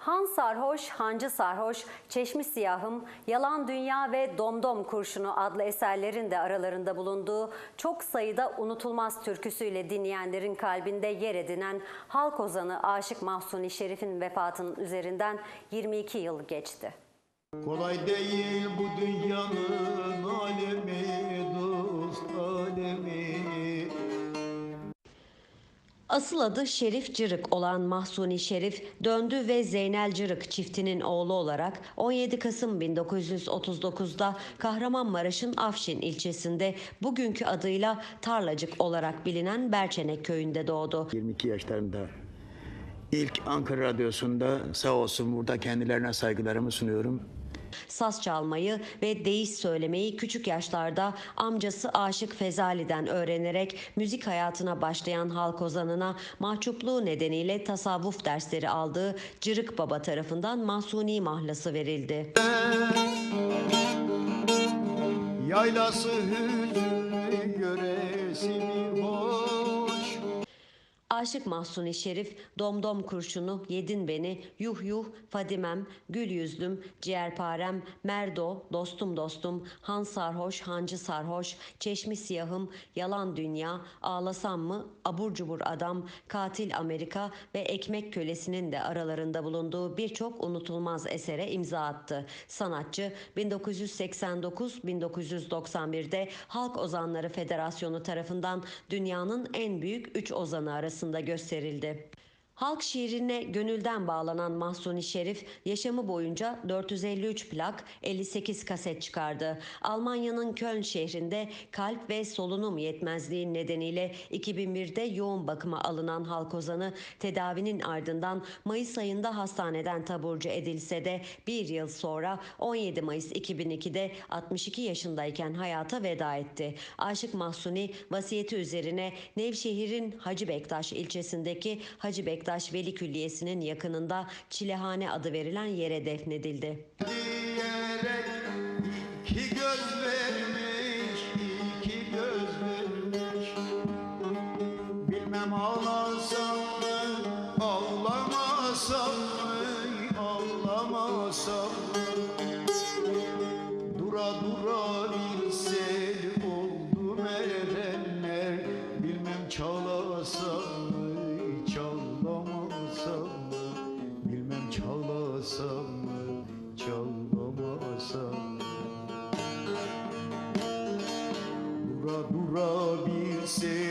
Han Sarhoş, Hancı Sarhoş, Çeşmi Siyahım, Yalan Dünya ve Domdom Kurşunu adlı eserlerin de aralarında bulunduğu çok sayıda unutulmaz türküsüyle dinleyenlerin kalbinde yer edinen halk ozanı Aşık Mahsuni Şerif'in vefatının üzerinden 22 yıl geçti. Kolay değil bu dünyanın alemi Asıl adı Şerif Cırık olan Mahsuni Şerif, Döndü ve Zeynel Cırık çiftinin oğlu olarak 17 Kasım 1939'da Kahramanmaraş'ın Afşin ilçesinde bugünkü adıyla Tarlacık olarak bilinen Berçenek köyünde doğdu. 22 yaşlarında ilk Ankara Radyosu'nda sağ olsun burada kendilerine saygılarımı sunuyorum. Saz çalmayı ve deyiş söylemeyi küçük yaşlarda amcası Aşık Fezali'den öğrenerek müzik hayatına başlayan halk ozanına mahcupluğu nedeniyle tasavvuf dersleri aldığı Cırık Baba tarafından Mahsuni mahlası verildi. Yaylası hüzünlü yöresi mi hoş Aşık Mahsuni Şerif, Domdom Kurşunu, Yedin Beni, Yuh Yuh, Fadimem, Gül Yüzlüm, Ciğerparem, Merdo, Dostum Dostum, Han Sarhoş, Hancı Sarhoş, Çeşmi Siyahım, Yalan Dünya, Ağlasam mı, Abur Cubur Adam, Katil Amerika ve Ekmek Kölesi'nin de aralarında bulunduğu birçok unutulmaz esere imza attı. Sanatçı 1989-1991'de Halk Ozanları Federasyonu tarafından dünyanın en büyük üç ozanı arasında gösterildi. Halk şiirine gönülden bağlanan Mahsuni Şerif yaşamı boyunca 453 plak, 58 kaset çıkardı. Almanya'nın Köln şehrinde kalp ve solunum yetmezliği nedeniyle 2001'de yoğun bakıma alınan halk ozanı tedavinin ardından Mayıs ayında hastaneden taburcu edilse de bir yıl sonra 17 Mayıs 2002'de 62 yaşındayken hayata veda etti. Aşık Mahsuni vasiyeti üzerine Nevşehir'in Hacı Bektaş ilçesindeki Hacı Bektaş Veli Külliyesi'nin yakınında Çilehane adı verilen yere defnedildi. çalasam mı çalsam mı? Bilmem çalasam mı? Çalamasam mı? Dura dura bilsem